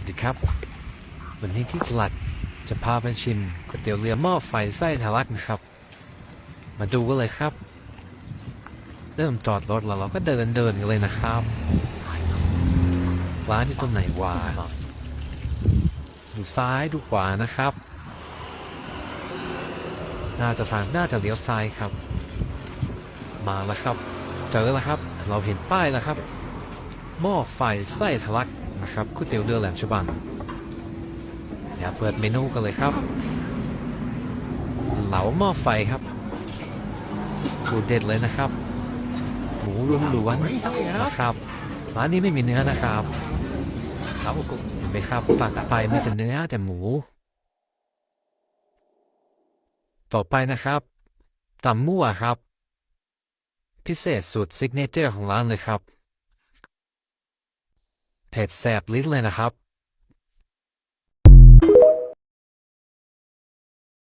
สวัสดีครับ วันนี้ที่ตลาดจะพาไปชิมก๋วยเตี๋ยวเรือหม้อไฟไส้ทะลักนะครับ มาดูกันเลยครับเริ่มจอดรถแล้วเราก็เดินเดินกันเลยนะครับร้านอยู่ตรงไหนวะดูซ้ายดูขวานะครับ น่าจะทางน่าจะเลี้ยวซ้ายครับ มาแล้วครับ เจอแล้วครับ เราเห็นป้ายแล้วครับ หม้อไฟไส้ทะลัก ครับก๋วยเตี๋ยวเรือแหลมฉบังเดี๋ยวเปิดเมนูกันเลยครับ เหลาหม้อไฟครับสูตรเด็ดเลยนะครับ หมูล้วนๆนะครับร้านนี้ไม่มีเนื้อนะครับครับเห็นไหมครับตักไปไม่แต่เนื้อแต่หมู ต่อไปนะครับตำมั่วครับ พิเศษสูตรซิกเนเจอร์ของร้านเลยครับ เผ็ดแส